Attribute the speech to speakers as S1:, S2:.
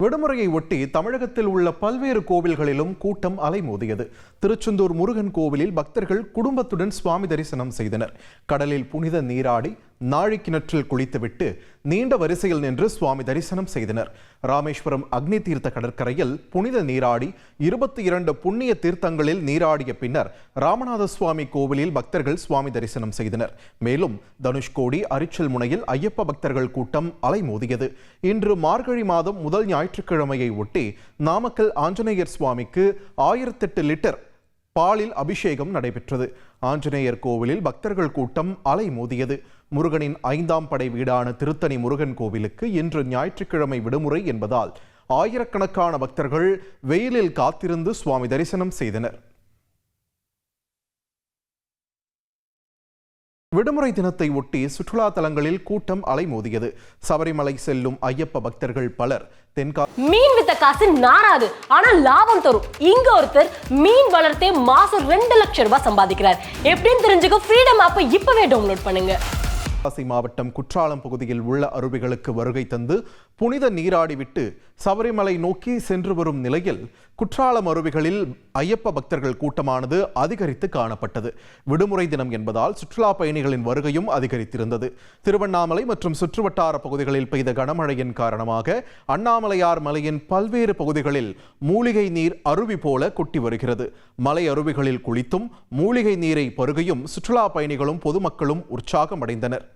S1: விடுமுறையை ஒட்டி தமிழகத்தில் உள்ள பல்வேறு கோவில்களிலும் கூட்டம் அலைமோதியது. திருச்செந்தூர் முருகன் கோவிலில் பக்தர்கள் குடும்பத்துடன் சுவாமி தரிசனம் செய்தனர். கடலில் புனித நீராடி நாழிக்கிணற்றில் குளித்துவிட்டு நீண்ட வரிசையில் நின்று சுவாமி தரிசனம் செய்தனர். ராமேஸ்வரம் அக்னி தீர்த்த கடற்கரையில் புனித நீராடி இருபத்தி இரண்டு புண்ணிய தீர்த்தங்களில் நீராடிய பின்னர் ராமநாத சுவாமி கோவிலில் பக்தர்கள் சுவாமி தரிசனம் செய்தனர். மேலும் தனுஷ்கோடி அரிச்சல் முனையில் ஐயப்ப பக்தர்கள் கூட்டம் அலைமோதியது. இன்று மார்கழி மாதம் முதல் ஞாயிற்றுக்கிழமையை ஒட்டி நாமக்கல் ஆஞ்சநேயர் சுவாமிக்கு ஆயிரத்தெட்டு லிட்டர் பாலில் அபிஷேகம் நடைபெற்றது. ஆஞ்சநேயர் கோவிலில் பக்தர்கள் கூட்டம் அலைமோதியது. முருகனின் ஐந்தாம் படை வீடான திருத்தணி முருகன் கோவிலுக்கு இன்று ஞாயிற்றுக்கிழமை விடுமுறை என்பதால் ஆயிரக்கணக்கான பக்தர்கள் வெயிலில் காத்திருந்து சுவாமி தரிசனம் செய்தனர். விடுமுறை தினத்தை ஒட்டி சுற்றுலா தலங்களில் கூட்டம் அலைமோதியது. சபரிமலை செல்லும் ஐயப்ப பக்தர்கள் பலர் தென்கா
S2: மீன் வித்த காசு நாராது ஆனா லாபம் தரும். இங்க ஒருத்தர் மீன் வளர்த்தே மாசம் ரெண்டு லட்சம் ரூபாய் சம்பாதிக்கிறார். எப்படின்னு தெரிஞ்சுக்க ஃப்ரீடம் ஆப்பை இப்பவே டவுன்லோட் பண்ணுங்க.
S1: தென்காசி மாவட்டம் குற்றாலம் பகுதியில் உள்ள அருவிகளுக்கு வருகை தந்து புனித நீராடிவிட்டு சபரிமலை நோக்கி சென்று வரும் நிலையில் குற்றாலம் அருவிகளில் ஐயப்ப பக்தர்கள் கூட்டமானது அதிகரித்து காணப்பட்டது. விடுமுறை தினம் என்பதால் சுற்றுலா பயணிகளின் வருகையும் அதிகரித்திருந்தது. திருவண்ணாமலை மற்றும் சுற்றுவட்டார பகுதிகளில் பெய்த கனமழையின் காரணமாக அண்ணாமலையார் மலையின் பல்வேறு பகுதிகளில் மூலிகை நீர் அருவி போல கொட்டி வருகிறது. மலை அருவிகளில் குளித்தும் மூலிகை நீரை பருகையும் சுற்றுலா பயணிகளும் பொதுமக்களும் உற்சாகம் அடைந்தனர்